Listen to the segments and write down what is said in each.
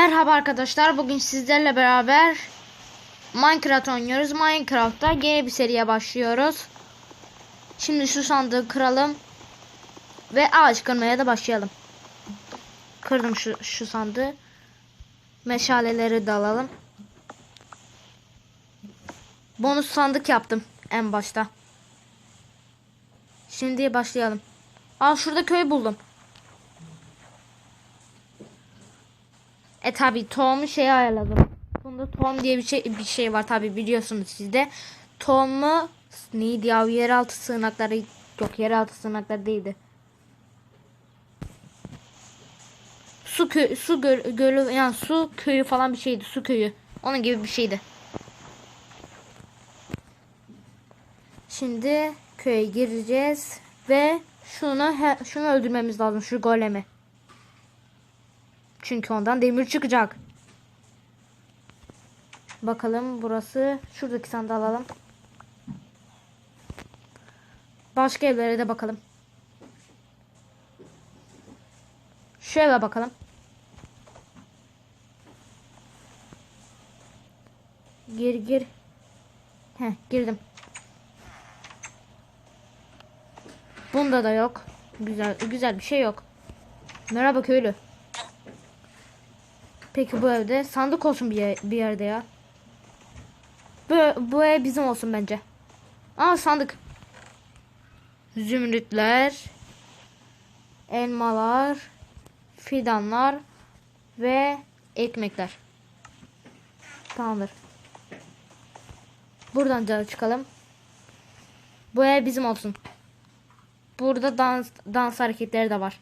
Merhaba arkadaşlar. Bugün sizlerle beraber Minecraft oynuyoruz. Minecraft'ta yeni bir seriye başlıyoruz. Şimdi şu sandığı kıralım ve ağaç kırmaya da başlayalım. Kırdım şu şu sandığı. Meşaleleri de alalım. Bonus sandık yaptım en başta. Şimdi başlayalım. Aa şurada köy buldum. E tabi tohumu şey ayarladım. Bunda tohum diye bir şey bir şey var tabi biliyorsunuz siz de. Tohumu neydi ya yeraltı sığınakları yok yeraltı sığınakları değildi. Su kö su göl gölü yani su köyü falan bir şeydi su köyü. Onun gibi bir şeydi. Şimdi köye gireceğiz ve şunu şunu öldürmemiz lazım şu golemi. Çünkü ondan demir çıkacak. Bakalım burası. Şuradaki sandığı alalım. Başka evlere de bakalım. Şu eve bakalım. Gir gir. Heh girdim. Bunda da yok. Güzel güzel bir şey yok. Merhaba köylü. Peki bu evde sandık olsun bir, yer- bir yerde ya. Bu, bu ev bizim olsun bence. Aa sandık. Zümrütler. Elmalar. Fidanlar. Ve ekmekler. Tamamdır. Buradan da çıkalım. Bu ev bizim olsun. Burada dans dans hareketleri de var.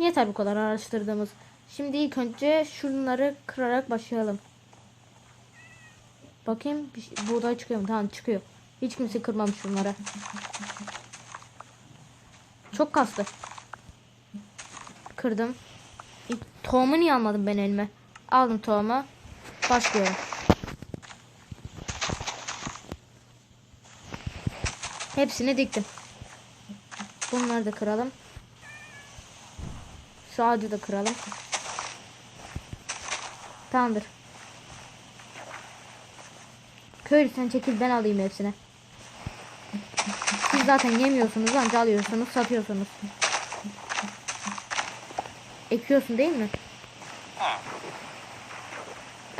Yeter bu kadar araştırdığımız. Şimdi ilk önce şunları kırarak başlayalım. Bakayım şey- buğday çıkıyor mu? Tamam çıkıyor. Hiç kimse kırmamış şunları. Çok kastı. Kırdım. Tohumu niye almadım ben elime? Aldım tohumu. Başlıyorum. Hepsini diktim. Bunları da kıralım. Şu ağacı da kıralım. Tamamdır. Köylü sen çekil ben alayım hepsini. Siz zaten yemiyorsunuz anca alıyorsunuz satıyorsunuz. Ekiyorsun değil mi?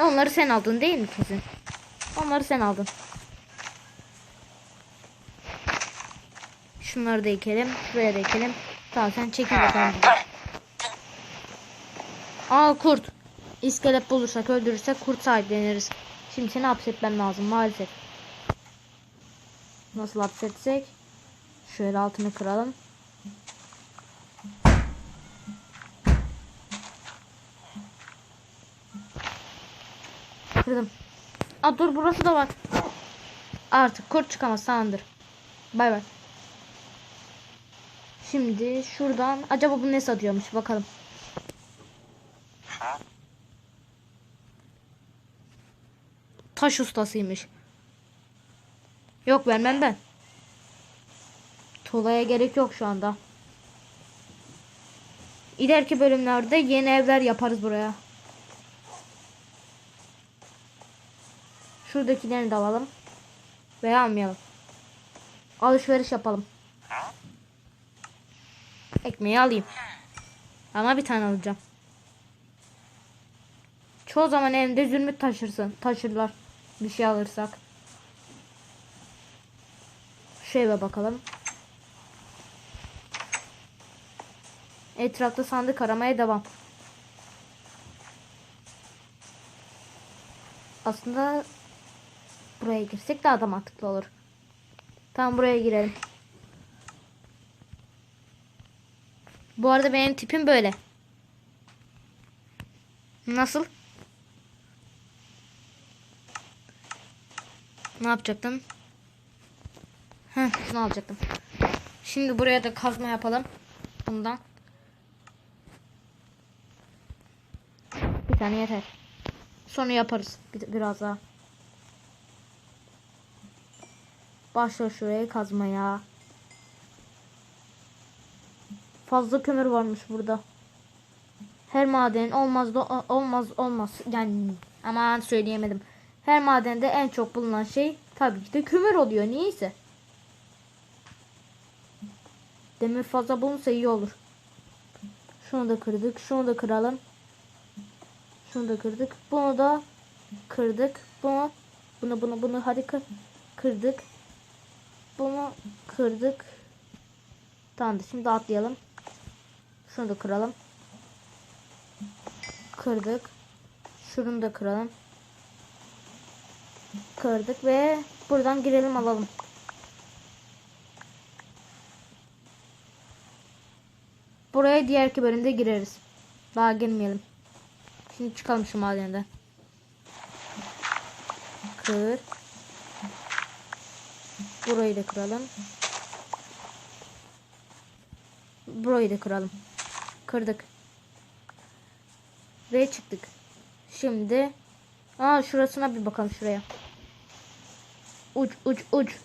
Onları sen aldın değil mi kesin? Onları sen aldın. Şunları da ekelim. Şuraya da ekelim. Tamam sen çekil bakalım. Aa kurt. İskelet bulursak öldürürsek kurt sahipleniriz. Şimdi seni hapsetmem lazım maalesef. Nasıl hapsetsek? Şöyle altını kıralım. Kırdım. Aa dur burası da var. Artık kurt çıkamaz sandır. Bay bay. Şimdi şuradan acaba bu ne satıyormuş bakalım. Taş ustasıymış. Yok vermem ben. Tolaya gerek yok şu anda. İleriki bölümlerde yeni evler yaparız buraya. Şuradakilerini de alalım. Veya almayalım. Alışveriş yapalım. Ekmeği alayım. Ama bir tane alacağım. Çoğu zaman evde zümrüt taşırsın. Taşırlar. Bir şey alırsak. Eve bakalım. Etrafta sandık aramaya devam. Aslında buraya girsek daha da mantıklı olur. Tamam buraya girelim. Bu arada benim tipim böyle. Nasıl? Ne yapacaktım? Heh, şunu alacaktım. Şimdi buraya da kazma yapalım. Bundan. Bir tane yeter. Sonra yaparız bir- biraz daha. Başla şuraya kazmaya. Fazla kömür varmış burada. Her maden olmaz olmaz olmaz. Yani aman söyleyemedim. Her madende en çok bulunan şey tabii ki de kömür oluyor. Niyeyse. Demir fazla bulunsa iyi olur. Şunu da kırdık. Şunu da kıralım. Şunu da kırdık. Bunu da kırdık. Bunu bunu bunu bunu hadi kır. Kırdık. Bunu kırdık. Tamamdır. Şimdi atlayalım. Şunu da kıralım. Kırdık. Şunu da kıralım. Kırdık ve buradan girelim alalım. Buraya diğerki bölümde gireriz. Daha girmeyelim. Şimdi çıkalım şu madenden. Kır. Burayı da kıralım. Burayı da kıralım. Kırdık. Ve çıktık. Şimdi Aa şurasına bir bakalım şuraya. Uç uç uç.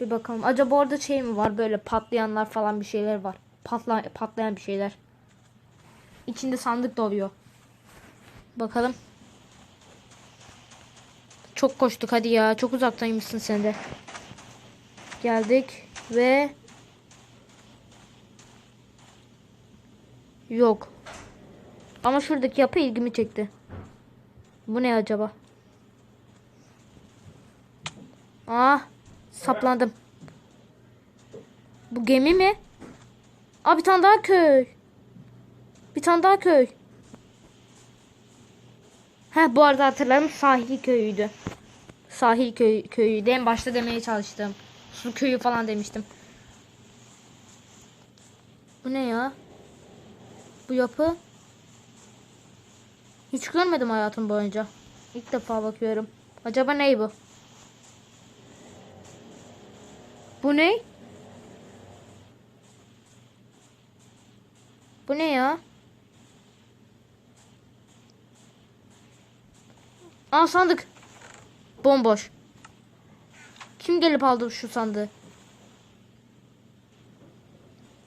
Bir bakalım. Acaba orada şey mi var? Böyle patlayanlar falan bir şeyler var. Patla patlayan bir şeyler. İçinde sandık da oluyor. Bakalım. Çok koştuk hadi ya. Çok uzaktaymışsın sen de. Geldik ve Yok. Ama şuradaki yapı ilgimi çekti. Bu ne acaba? Ah, saplandım. Bu gemi mi? Aa bir tane daha köy. Bir tane daha köy. Heh bu arada hatırlarım sahil köyüydü. Sahil köy, köyüydü. En başta demeye çalıştım. Su köyü falan demiştim. Bu ne ya? Bu yapı. Hiç görmedim hayatım boyunca. İlk defa bakıyorum. Acaba ney bu? Bu ne? Bu ne ya? Aa sandık. Bomboş. Kim gelip aldı şu sandığı?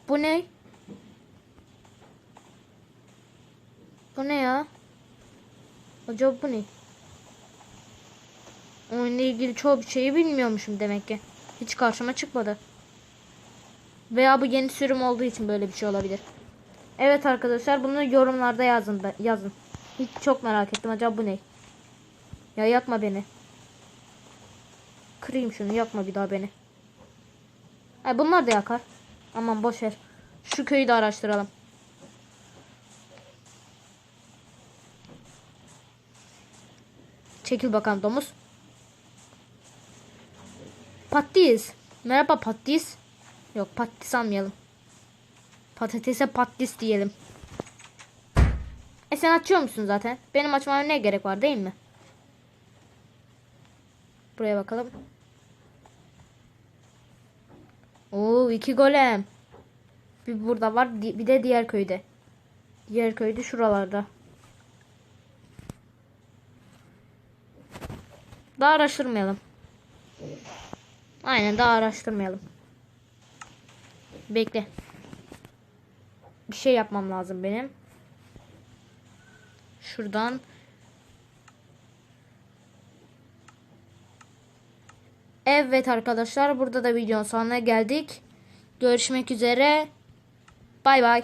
Bu ne ya? Acaba bu ne? Oyunla ilgili çoğu bir şeyi bilmiyormuşum demek ki. Hiç karşıma çıkmadı. Veya bu yeni sürüm olduğu için böyle bir şey olabilir. Evet arkadaşlar bunu yorumlarda yazın yazın. Hiç çok merak ettim acaba bu ne? Ya yakma beni. Kırayım şunu yakma bir daha beni. Ay bunlar da yakar. Aman boş ver. Şu köyü de araştıralım. Çekil bakalım domuz. Patis. Merhaba patis. Yok patis almayalım. Patatese patis diyelim. E sen açıyor musun zaten? Benim açmama ne gerek var değil mi? Buraya bakalım. Oo iki golem. Bir burada var bir de diğer köyde. Diğer köyde şuralarda. Daha araştırmayalım. Aynen daha araştırmayalım. Bekle. Bir şey yapmam lazım benim. Şuradan. Evet arkadaşlar burada da videonun sonuna geldik. Görüşmek üzere. Bay bay.